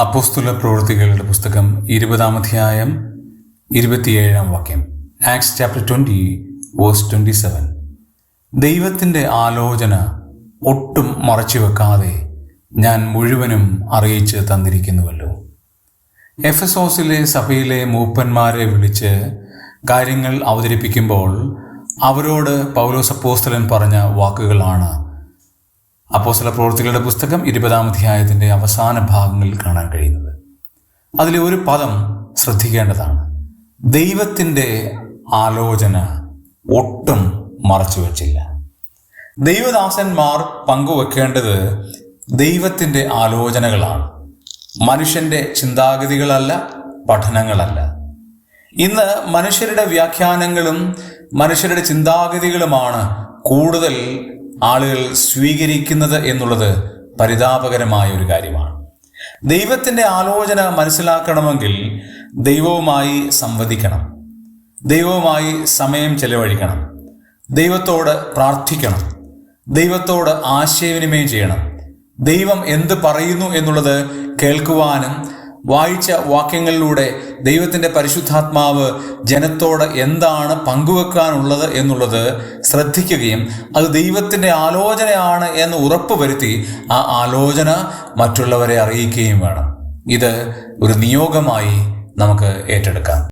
അപ്പോസ്തുല പ്രവൃത്തികളുടെ പുസ്തകം ഇരുപതാം അധ്യായം ഇരുപത്തിയേഴാം വാക്യം. Acts chapter twenty verse twenty seven. ദൈവത്തിന്റെ ആലോചന ഒട്ടും മറച്ചു വെക്കാതെ ഞാൻ മുഴുവനും അറിയിച്ച് തന്നിരിക്കുന്നുവല്ലോ. എഫ് എസ് ഓസിലെ സഭയിലെ മൂപ്പന്മാരെ വിളിച്ച് കാര്യങ്ങൾ അവതരിപ്പിക്കുമ്പോൾ അവരോട് പൗലോസപ്പോസ്തലൻ പറഞ്ഞ വാക്കുകളാണ് അപ്പോസ്തല പ്രവൃത്തികളുടെ പുസ്തകം ഇരുപതാം അധ്യായത്തിന്റെ അവസാന ഭാഗങ്ങളിൽ കാണാൻ കഴിയുന്നത്. അതിലെ ഒരു പദം ശ്രദ്ധിക്കേണ്ടതാണ്. ദൈവത്തിന്റെ ആലോചന ഒട്ടും മറച്ചു വച്ചില്ല. ദൈവദാസന്മാർ പങ്കുവെക്കേണ്ടത് ദൈവത്തിന്റെ ആലോചനകളാണ്. മനുഷ്യന്റെ ചിന്താഗതികളല്ല പഠനങ്ങളല്ല. ഇന്ന് മനുഷ്യരുടെ വ്യാഖ്യാനങ്ങളും മനുഷ്യരുടെ ചിന്താഗതികളുമാണ് കൂടുതൽ ആളുകൾ സ്വീകരിക്കുന്നത് എന്നുള്ളത് പരിതാപകരമായ ഒരു കാര്യമാണ്. ദൈവത്തിന്റെ ആലോചന മനസ്സിലാക്കണമെങ്കിൽ ദൈവവുമായി സംവദിക്കണം. ദൈവവുമായി സമയം ചെലവഴിക്കണം. ദൈവത്തോട് പ്രാർത്ഥിക്കണം. ദൈവത്തോട് ആശയവിനിമയം ചെയ്യണം. ദൈവം എന്ത് പറയുന്നു എന്നുള്ളത് കേൾക്കുവാനും വായിച്ച വാക്യങ്ങളിലൂടെ ദൈവത്തിന്റെ പരിശുദ്ധാത്മാവ് ജനത്തോട് എന്താണ് പങ്കുവെക്കാനുള്ളത് എന്നുള്ളത് ശ്രദ്ധിക്കുകയും അത് ദൈവത്തിന്റെ ആലോചനയാണ് എന്ന് ഉറപ്പ് വരുത്തി ആ ആലോചന മറ്റുള്ളവരെ അറിയിക്കുകയും വേണം. ഇത് ഒരു നിയോഗമായി നമുക്ക് ഏറ്റെടുക്കാം.